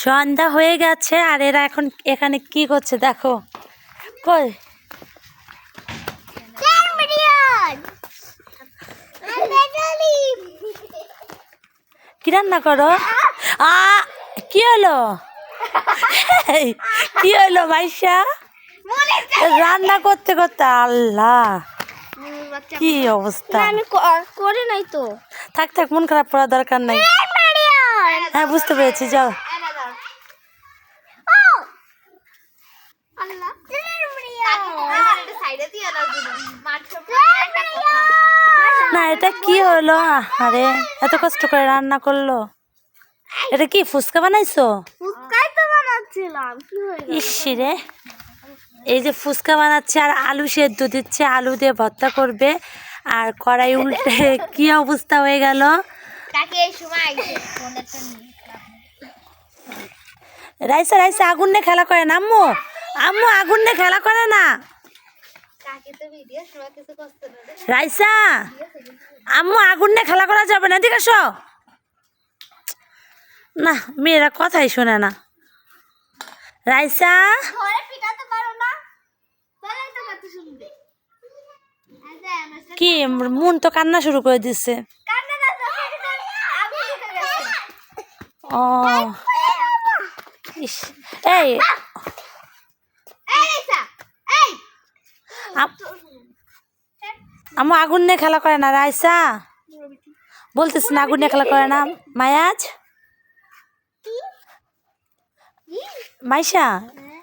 সন্ধ্যা হয়ে গেছে আর এরা এখন এখানে কি করছে দেখো। কই কি রান্না করো? আ কি হলো? কি হলো মাইশা? রান্না করতে করতে আল্লাহ কি অবস্থা? আমি করে নাই তো। থাক থাক মন খারাপ করার দরকার নাই। হ্যাঁ বুঝতে পেরেছি যাও। না এটা কি হলো? আরে এত কষ্ট করে রান্না করল। এটা কি ফুচকা বানাইছো? ফুচকাই তো বানাচ্ছিলাম কি হয়ে গেল? ইসি রে। এই যে ফুচকা বানাচ্ছে আর আলু সেদ্ধ দিচ্ছে আলু দিয়ে ভর্তা করবে আর কড়াই উল্টে কি অবস্থা হয়ে গেল? রাইসা রাইসা আগুন নিয়ে খেলা করে না আম্মু? আম্মু আগুন নিয়ে খেলা করে না। রাইসা আম্মু আগুন নিয়ে খেলা করা যাবে না ঠিক আছে না মেয়েরা কথাই শোনে না। রাইসা? কি মন তো কান্না শুরু করে দিচ্ছে ও ইস এই রেসা এই আম- আগুন নিয়ে খেলা করে না, রাইসা? বলতেছি না আগুন নিয়ে খেলা করে না। মায়াজ? মাইশা,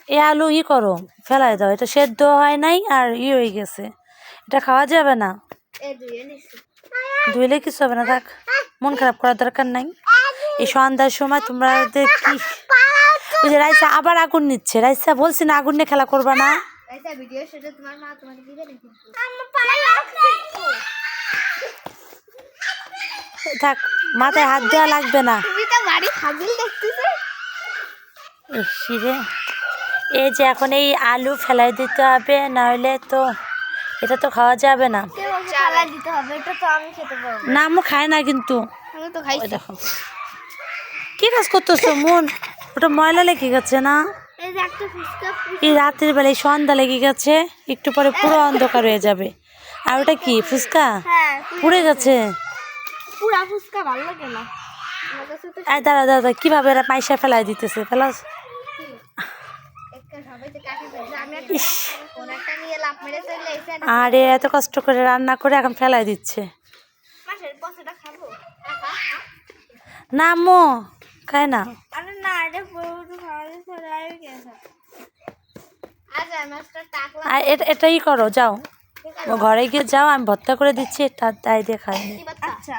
এ আলু ই করো, ফেলাই দাও, এটা সেদ্ধ হয় নাই আর ই হয়ে গেছে। এটা খাওয়া যাবে না। ধুইলে কিছু হবে না, থাক। মন খারাপ করার দরকার নাই। এই সন্ধ্যার সময় তোমরা কি রাইসা আবার আগুন নিচ্ছে। রাইসা বলছি না আগুন নিয়ে খেলা করবা না। আচ্ছা ভিডিও সেটা তোমার মা তোমাকে দিবে লাগছে থাক মাথায় হাত দেওয়া লাগবে না। তুমি তো বাড়ি দেখতেছো। ইসিরে এই যে এখন এই আলু ফেলাই দিতে হবে নাহলে তো এটা তো খাওয়া যাবে না। চালা দিতে হবে এটা তো আমি খেতে পারব। না আমি খাই না কিন্তু। আমি তো দেখো। কি কাজ করতেছো মন? ওটা ময়লা লেগে গেছে না? এই রাতের বেলায় সন্ধ্যা লেগে গেছে একটু পরে পুরো অন্ধকার হয়ে যাবে। আর ওটা কি ফুচকা? হ্যাঁ পুড়ে গেছে। পুরা ফুচকা ভালো লাগে না। আমার কাছে তো আর দাঁড়া দাঁড়া কীভাবে এরা পয়সা ফেলাই দিতেছে ফেলা একটা সবাই যে কাকে ফেলছে আমি একটা ফোন একটা নিয়ে লাভ মেরে চলে এসে আরে এত কষ্ট করে রান্না করে এখন ফেলাই দিচ্ছে। না মো। খায় না? আরে না এটা পুরো চলে আসবে আচ্ছা মাছটা টাকলা আর এটা এটাই করো যাও। ঘরে গিয়ে যাও আমি ভর্তা করে দিচ্ছি এটা তাই দিয়ে খাই কি আচ্ছা।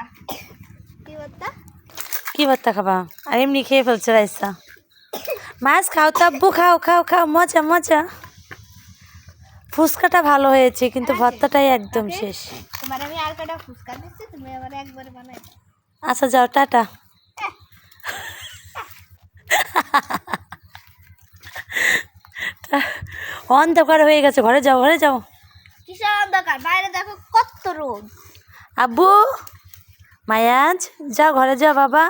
কি ভর্তা? খাবা? আর এমনি খেয়ে ফেলছে রাইসা। মাছ খাও তো আব্বু খাও খাও খাও মজা মজা। ফুচকাটা ভালো হয়েছে কিন্তু ভর্তাটাই একদম শেষ। তোমার আমি আর কটা ফুচকা দিচ্ছি তুমি আবার একবারে বানাই আচ্ছা যাও টাটা। অন্ধকার হয়ে গেছে ঘরে যাও ঘরে যাও কিসের অন্ধকার বাইরে দেখো কত রোদ আব্বু মায়াজ যাও ঘরে যাও বাবা